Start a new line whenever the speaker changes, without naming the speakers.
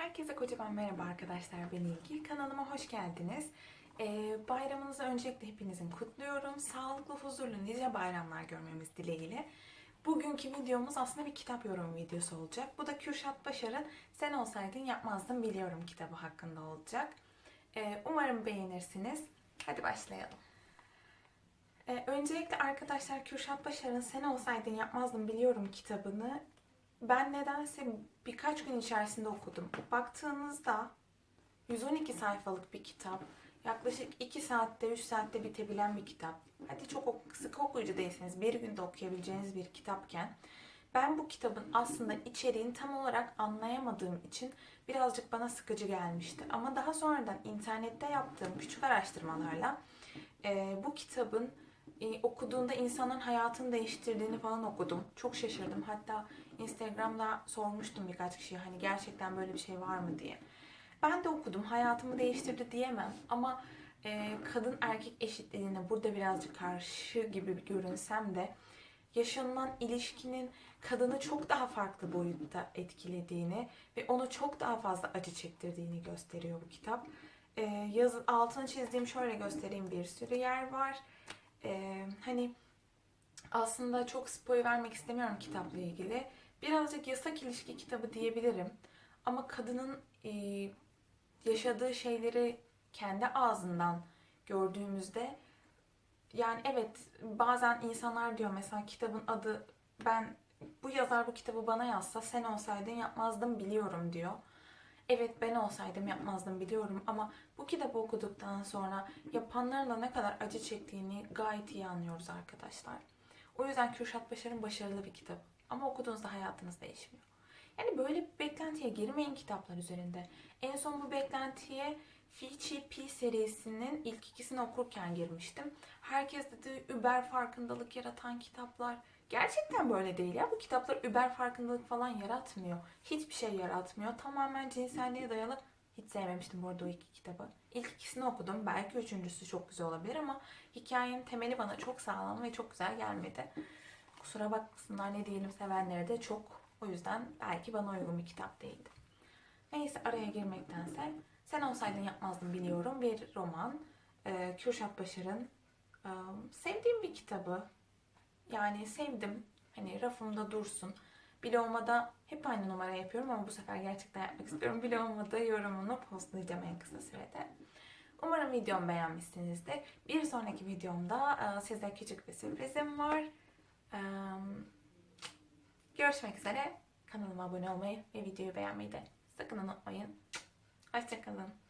Herkese kocaman merhaba arkadaşlar ben İlgi. Kanalıma hoş geldiniz. Ee, bayramınızı öncelikle hepinizin kutluyorum. Sağlıklı, huzurlu, nice bayramlar görmemiz dileğiyle. Bugünkü videomuz aslında bir kitap yorum videosu olacak. Bu da Kürşat Başar'ın Sen Olsaydın Yapmazdım Biliyorum kitabı hakkında olacak. Ee, umarım beğenirsiniz. Hadi başlayalım. Ee, öncelikle arkadaşlar Kürşat Başar'ın Sen Olsaydın Yapmazdım Biliyorum kitabını ben nedense birkaç gün içerisinde okudum. Baktığınızda 112 sayfalık bir kitap. Yaklaşık 2 saatte 3 saatte bitebilen bir kitap. Hadi çok ok- sık okuyucu değilseniz bir günde okuyabileceğiniz bir kitapken ben bu kitabın aslında içeriğini tam olarak anlayamadığım için birazcık bana sıkıcı gelmişti. Ama daha sonradan internette yaptığım küçük araştırmalarla e, bu kitabın e, okuduğunda insanın hayatını değiştirdiğini falan okudum. Çok şaşırdım. Hatta Instagram'da sormuştum birkaç kişiye hani gerçekten böyle bir şey var mı diye. Ben de okudum. Hayatımı değiştirdi diyemem ama e, kadın erkek eşitliğine burada birazcık karşı gibi görünsem de yaşanılan ilişkinin kadını çok daha farklı boyutta etkilediğini ve onu çok daha fazla acı çektirdiğini gösteriyor bu kitap. E, yaz, altını çizdiğim şöyle göstereyim bir sürü yer var. E, hani aslında çok spoiler vermek istemiyorum kitapla ilgili. Birazcık yasak ilişki kitabı diyebilirim. Ama kadının e, yaşadığı şeyleri kendi ağzından gördüğümüzde yani evet bazen insanlar diyor mesela kitabın adı ben bu yazar bu kitabı bana yazsa sen olsaydın yapmazdım biliyorum diyor. Evet ben olsaydım yapmazdım biliyorum ama bu kitabı okuduktan sonra yapanların da ne kadar acı çektiğini gayet iyi anlıyoruz arkadaşlar. O yüzden Kürşat Başar'ın başarılı bir kitabı. Ama okuduğunuzda hayatınız değişmiyor. Yani böyle bir beklentiye girmeyin kitaplar üzerinde. En son bu beklentiye Fichi P serisinin ilk ikisini okurken girmiştim. Herkes dedi über farkındalık yaratan kitaplar. Gerçekten böyle değil ya. Bu kitaplar über farkındalık falan yaratmıyor. Hiçbir şey yaratmıyor. Tamamen cinselliğe dayalı. Hiç sevmemiştim bu arada o iki kitabı. İlk ikisini okudum. Belki üçüncüsü çok güzel olabilir ama hikayenin temeli bana çok sağlam ve çok güzel gelmedi. Kusura bakmasınlar ne diyelim sevenlere de çok. O yüzden belki bana uygun bir kitap değildi. Neyse araya girmektense Sen Olsaydın Yapmazdım Biliyorum bir roman. Ee, Kürşat Başar'ın e, sevdiğim bir kitabı. Yani sevdim. Hani rafımda dursun. Bloğuma'da hep aynı numara yapıyorum ama bu sefer gerçekten yapmak istiyorum. Bloğuma'da yorumunu postlayacağım en kısa sürede. Umarım videomu beğenmişsinizdir. Bir sonraki videomda e, size küçük bir sürprizim var. E, Görüşmek üzere. Kanalıma abone olmayı ve videoyu beğenmeyi de sakın unutmayın. Hoşçakalın.